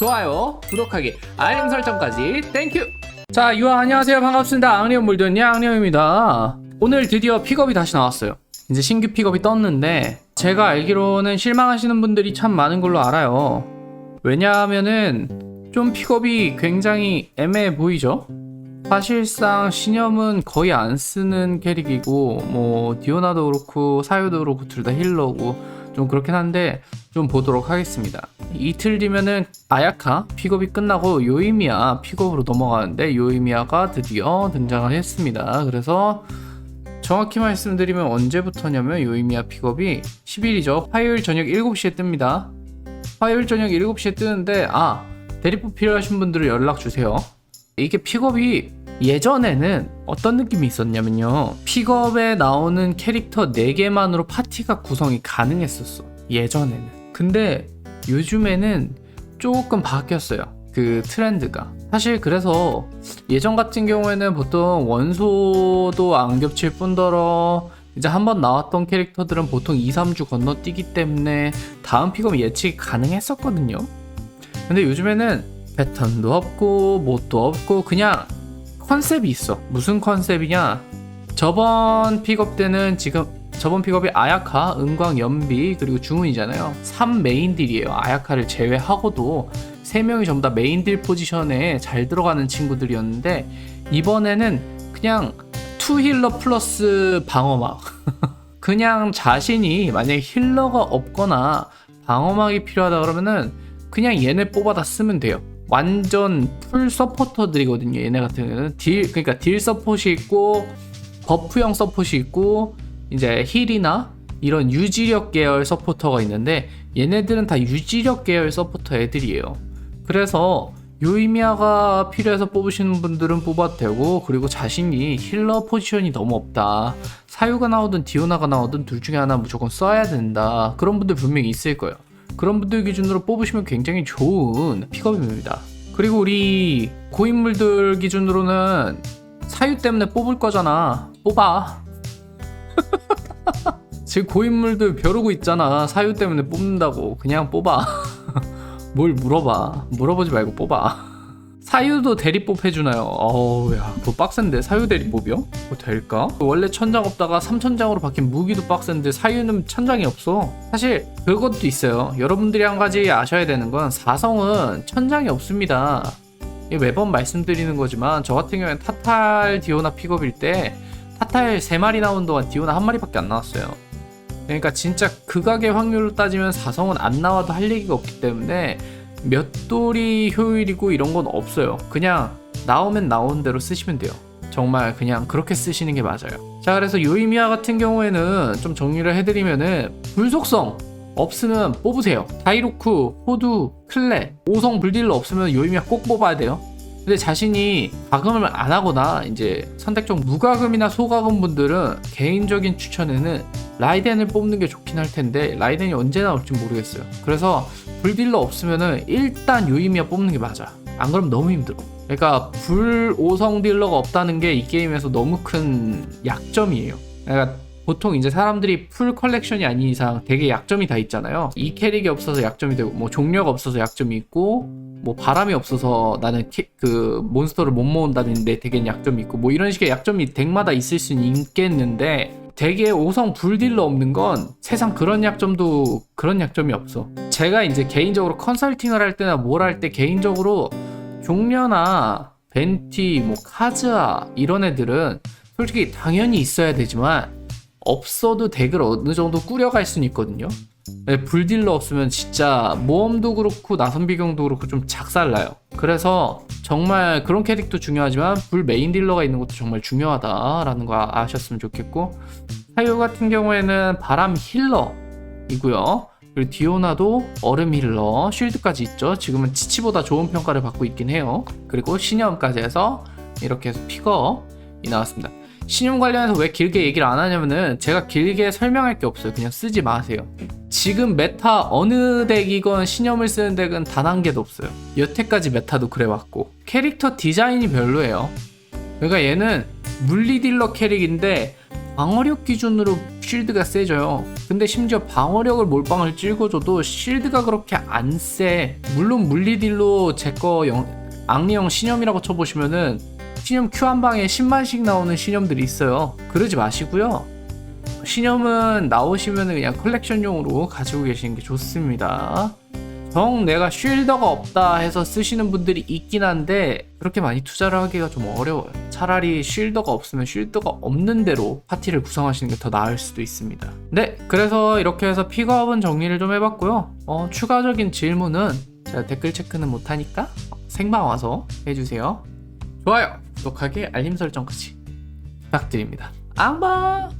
좋아요, 구독하기, 알림 설정까지 땡큐. 자, 유아 안녕하세요. 반갑습니다. 앙리온 물드니 앙리온입니다. 오늘 드디어 픽업이 다시 나왔어요. 이제 신규 픽업이 떴는데 제가 알기로는 실망하시는 분들이 참 많은 걸로 알아요. 왜냐하면은 좀 픽업이 굉장히 애매해 보이죠? 사실상 신념은 거의 안 쓰는 캐릭이고 뭐 디오나도 그렇고 사유도 그렇고 둘 다 힐러고 좀 그렇긴 한데 좀 보도록 하겠습니다. 이틀 뒤면은 아야카 픽업이 끝나고 요이미야 픽업으로 넘어가는데 요이미야가 드디어 등장을 했습니다. 그래서 정확히 말씀드리면 언제부터냐면 요이미야 픽업이 10일이죠. 화요일 저녁 7시에 뜹니다. 화요일 저녁 7시에 뜨는데 아 대리법 필요하신 분들은 연락 주세요. 이게 픽업이 예전에는 어떤 느낌이 있었냐면요. 픽업에 나오는 캐릭터 4개만으로 파티가 구성이 가능했었어. 예전에는. 근데 요즘에는 조금 바뀌었어요. 그 트렌드가. 사실 그래서 예전 같은 경우에는 보통 원소도 안 겹칠 뿐더러 이제 한 번 나왔던 캐릭터들은 보통 2, 3주 건너뛰기 때문에 다음 픽업이 예측이 가능했었거든요. 근데 요즘에는 패턴도 없고 뭣도 없고 그냥 컨셉이 있어. 무슨 컨셉이냐? 저번 픽업 때는 지금 저번 픽업이 아야카, 은광, 연비 그리고 중훈이잖아요. 3 메인 딜이에요. 아야카를 제외하고도 3명이 전부 다 메인 딜 포지션에 잘 들어가는 친구들이었는데 이번에는 그냥 투 힐러 플러스 방어막. 그냥 자신이 만약에 힐러가 없거나 방어막이 필요하다 그러면은 그냥 얘네 뽑아다 쓰면 돼요. 완전 풀 서포터들이거든요. 얘네 같은 경우는 딜 그러니까 딜 서폿이 있고 버프형 서폿이 있고 이제 힐이나 이런 유지력 계열 서포터가 있는데 얘네들은 다 유지력 계열 서포터 애들이에요. 그래서 요이미아가 필요해서 뽑으시는 분들은 뽑아도 되고 그리고 자신이 힐러 포지션이 너무 없다. 사유가 나오든 디오나가 나오든 둘 중에 하나 무조건 써야 된다. 그런 분들 분명히 있을 거예요. 그런 분들 기준으로 뽑으시면 굉장히 좋은 픽업입니다. 그리고 우리 고인물들 기준으로는 사유 때문에 뽑을 거잖아. 뽑아. 지금 고인물들 벼르고 있잖아. 사유 때문에 뽑는다고. 그냥 뽑아. 뭘 물어봐. 물어보지 말고 뽑아. 사유도 대리뽑 해주나요? 어우 야 그거 빡센데 사유 대리뽑이요? 그거 될까? 원래 천장 없다가 3천장으로 바뀐 무기도 빡센데 사유는 천장이 없어 사실 그것도 있어요 여러분들이 한 가지 아셔야 되는 건 사성은 천장이 없습니다 매번 말씀드리는 거지만 저 같은 경우에는 타탈 디오나 픽업일 때 타탈 3마리 나온 동안 디오나 한 마리밖에 안 나왔어요 그러니까 진짜 극악의 확률로 따지면 사성은 안 나와도 할 얘기가 없기 때문에 몇 돌이 효율이고 이런 건 없어요. 그냥 나오면 나온 대로 쓰시면 돼요. 정말 그냥 그렇게 쓰시는 게 맞아요. 자, 그래서 요이미아 같은 경우에는 좀 정리를 해드리면은 불속성 없으면 뽑으세요. 다이로크, 호두, 클레, 5성 불딜러 없으면 요이미아 꼭 뽑아야 돼요. 근데 자신이 가금을 안 하거나 이제 선택적 무가금이나 소가금 분들은 개인적인 추천에는 라이덴을 뽑는 게 좋긴 할 텐데 라이덴이 언제 나올지 모르겠어요. 그래서 불딜러 없으면은 일단 요이미아 뽑는 게 맞아. 안 그러면 너무 힘들어. 그러니까 불 5성 딜러가 없다는 게 이 게임에서 너무 큰 약점이에요. 그러니까 보통 이제 사람들이 풀 컬렉션이 아닌 이상 되게 약점이 다 있잖아요. 이 캐릭이 없어서 약점이 되고 뭐 종료가 없어서 약점이 있고 뭐 바람이 없어서 나는 캐, 그 몬스터를 못 모은다는 데 되게 약점이 있고 뭐 이런 식의 약점이 덱마다 있을 수는 있겠는데 되게 5성 불딜러 없는 건 세상 그런 약점도 그런 약점이 없어. 제가 이제 개인적으로 컨설팅을 할 때나 뭘 할 때 개인적으로 종려나 벤티, 뭐 카즈아 이런 애들은 솔직히 당연히 있어야 되지만 없어도 덱을 어느 정도 꾸려갈 수는 있거든요. 네, 불딜러 없으면 진짜 모험도 그렇고 나선 비경도 그렇고 좀 작살나요. 그래서 정말 그런 캐릭도 중요하지만 불 메인 딜러가 있는 것도 정말 중요하다라는 거 아셨으면 좋겠고 사유 같은 경우에는 바람 힐러이고요. 그리고 디오나도 얼음 힐러, 쉴드까지 있죠. 지금은 치치보다 좋은 평가를 받고 있긴 해요. 그리고 신념까지 해서 이렇게 해서 픽업이 나왔습니다. 신용 관련해서 왜 길게 얘기를 안 하냐면은 제가 길게 설명할 게 없어요. 그냥 쓰지 마세요. 지금 메타 어느 덱이건 신념을 쓰는 덱은 단 한 개도 없어요. 여태까지 메타도 그래왔고 캐릭터 디자인이 별로예요. 그러니까 얘는 물리 딜러 캐릭인데 방어력 기준으로 쉴드가 세져요. 근데 심지어 방어력을 몰빵을 찍어줘도 쉴드가 그렇게 안 세. 물론 물리딜로 제거 악리형 신념이라고 쳐보시면은 신념 Q 한 방에 10만씩 나오는 신념들이 있어요. 그러지 마시고요. 신념은 나오시면 그냥 컬렉션용으로 가지고 계시는 게 좋습니다. 정 내가 쉴더가 없다 해서 쓰시는 분들이 있긴 한데 그렇게 많이 투자를 하기가 좀 어려워요. 차라리 쉴더가 없으면 쉴더가 없는 대로 파티를 구성하시는 게 더 나을 수도 있습니다. 네, 그래서 이렇게 해서 픽업은 정리를 좀 해봤고요. 어, 추가적인 질문은 제가 댓글 체크는 못하니까 생방 와서 해주세요. 좋아요, 구독하기, 알림 설정까지 부탁드립니다. 앙바!